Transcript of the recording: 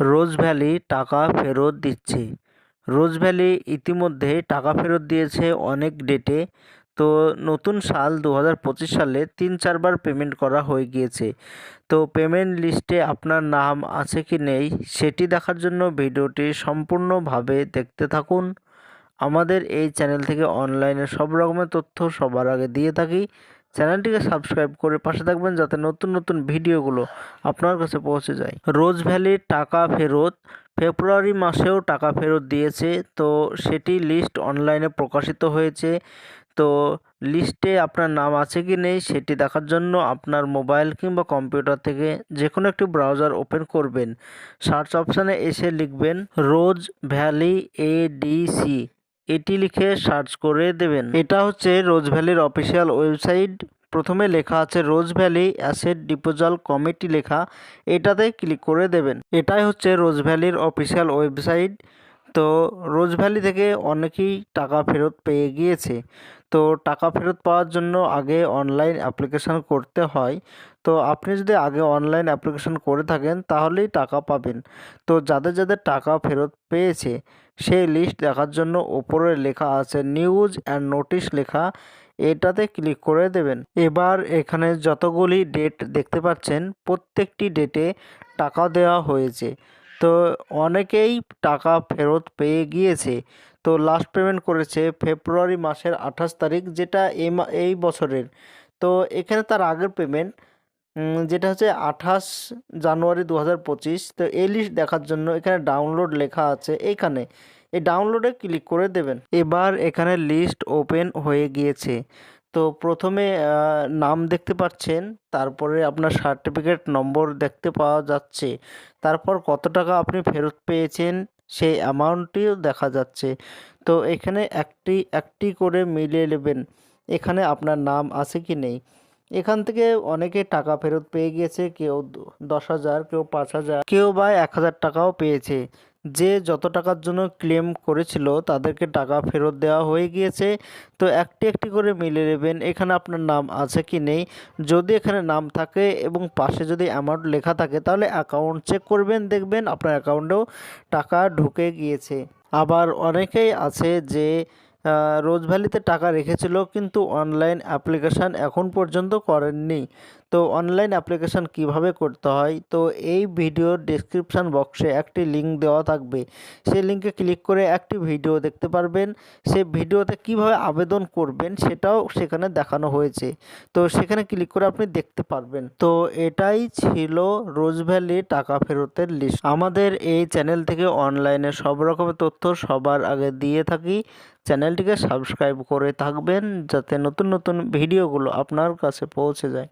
রোজ valley টাকা ফেরত দিচ্ছে। রোজ ভ্যালি ইতিমধ্যে টাকা ফেরত দিয়েছে অনেক ডেটে। তো নতুন সাল দু হাজার পঁচিশ সালে তিন চারবার পেমেন্ট করা হয়ে গিয়েছে। তো পেমেন্ট লিস্টে আপনার নাম আছে কি নেই সেটি দেখার জন্য ভিডিওটি সম্পূর্ণভাবে দেখতে থাকুন। আমাদের এই চ্যানেল থেকে অনলাইনে সব রকমের তথ্য সবার আগে দিয়ে থাকি। চ্যানেলটিকে সাবস্ক্রাইব করে পাশে থাকবেন যাতে নতুন নতুন ভিডিওগুলো আপনার কাছে পৌঁছে যায়। রোজ ভ্যালির টাকা ফেরত, ফেব্রুয়ারি মাসেও টাকা ফেরত দিয়েছে, তো সেটি লিস্ট অনলাইনে প্রকাশিত হয়েছে। তো লিস্টে আপনার নাম আছে কি নেই সেটি দেখার জন্য আপনার মোবাইল কিংবা কম্পিউটার থেকে যে কোনো একটি ব্রাউজার ওপেন করবেন। সার্চ অপশানে এসে লিখবেন, রোজ ভ্যালি এডিসি এটি লিখে সার্চ করে দেবেন। এটা হচ্ছে রোজ ভ্যালির অফিসিয়াল ওয়েবসাইট। প্রথমে লেখা আছে Rose Valley asset disposal committee লেখা। এটাতে ক্লিক করে দেবেন। এটাই হচ্ছে রোজ ভ্যালির অফিসিয়াল ওয়েবসাইট। তো রোজ ভ্যালি থেকে অনেকেই টাকা ফেরত পেয়ে গিয়েছে। তো টাকা ফেরত পাওয়ার জন্য আগে অনলাইন অ্যাপ্লিকেশান করতে হয়। তো আপনি যদি আগে অনলাইন অ্যাপ্লিকেশান করে থাকেন, তাহলেই টাকা পাবেন। তো যাদের যাদের টাকা ফেরত পেয়েছে, সেই লিস্ট দেখার জন্য ওপরে লেখা আছে নিউজ অ্যান্ড নোটিশ লেখা। এটাতে ক্লিক করে দেবেন। এবার এখানে যতগুলি ডেট দেখতে পাচ্ছেন, প্রত্যেকটি ডেটে টাকা দেওয়া হয়েছে। তো অনেকেই টাকা ফেরত পেয়ে গিয়েছে। তো লাস্ট পেমেন্ট করেছে ফেব্রুয়ারি মাসের আঠাশ তারিখ, যেটা এই এই বছরের। তো এখানে তার আগের পেমেন্ট যেটা হচ্ছে আঠাশ জানুয়ারি দু হাজার পঁচিশ। তো এই লিস্ট দেখার জন্য এখানে ডাউনলোড লেখা আছে এইখানে এই ডাউনলোডে ক্লিক করে দেবেন। এবার এখানে লিস্ট ওপেন হয়ে গিয়েছে। তো প্রথমে নাম দেখতে পাচ্ছেন, তারপরে আপনার সার্টিফিকেট নম্বর দেখতে পাওয়া যাচ্ছে, তারপর কত টাকা আপনি ফেরত পেয়েছেন, সেই অ্যামাউন্টটিও দেখা যাচ্ছে। তো এখানে একটি একটি করে মিলিয়ে নেবেন, এখানে আপনার নাম আছে কি নেই। এখান থেকে অনেকে টাকা ফেরত পেয়ে গিয়েছে কেউ দশ হাজার, কেউ পাঁচ হাজার, কেউ বা এক হাজার টাকাও পেয়েছে। যে যত টাকার জন্য ক্লেম করেছিল তাদেরকে টাকা ফেরত দেওয়া হয়ে গিয়েছে। তো একটি একটি করে মিলে নেবেন, এখানে আপনার নাম আছে কি নেই। যদি এখানে নাম থাকে এবং পাশে যদি অ্যামাউন্ট লেখা থাকে, তাহলে অ্যাকাউন্ট চেক করবেন, দেখবেন আপনার অ্যাকাউন্টেও টাকা ঢুকে গিয়েছে। আবার অনেকেই আছে যে রোজ ভ্যালিতে টাকা রেখেছিল কিন্তু অনলাইন অ্যাপ্লিকেশান এখন পর্যন্ত করেননি। তো অনলাইন অ্যাপ্লিকেশান কীভাবে করতে হয়? তো এই ভিডিওর ডিসক্রিপশান বক্সে একটি লিঙ্ক দেওয়া থাকবে। সেই লিঙ্কে ক্লিক করে একটি ভিডিও দেখতে পারবেন। সেই ভিডিওতে কীভাবে আবেদন করবেন সেটাও সেখানে দেখানো হয়েছে। তো সেখানে ক্লিক করে আপনি দেখতে পারবেন। তো এটাই ছিল রোজ ভ্যালি টাকা ফেরতের লিস্ট আমাদের এই চ্যানেল থেকে অনলাইনে সব রকমের তথ্য সবার আগে দিয়ে থাকি। চ্যানেলটিকে সাবস্ক্রাইব করে থাকবেন যাতে নতুন নতুন ভিডিওগুলো আপনার কাছে পৌঁছে যায়।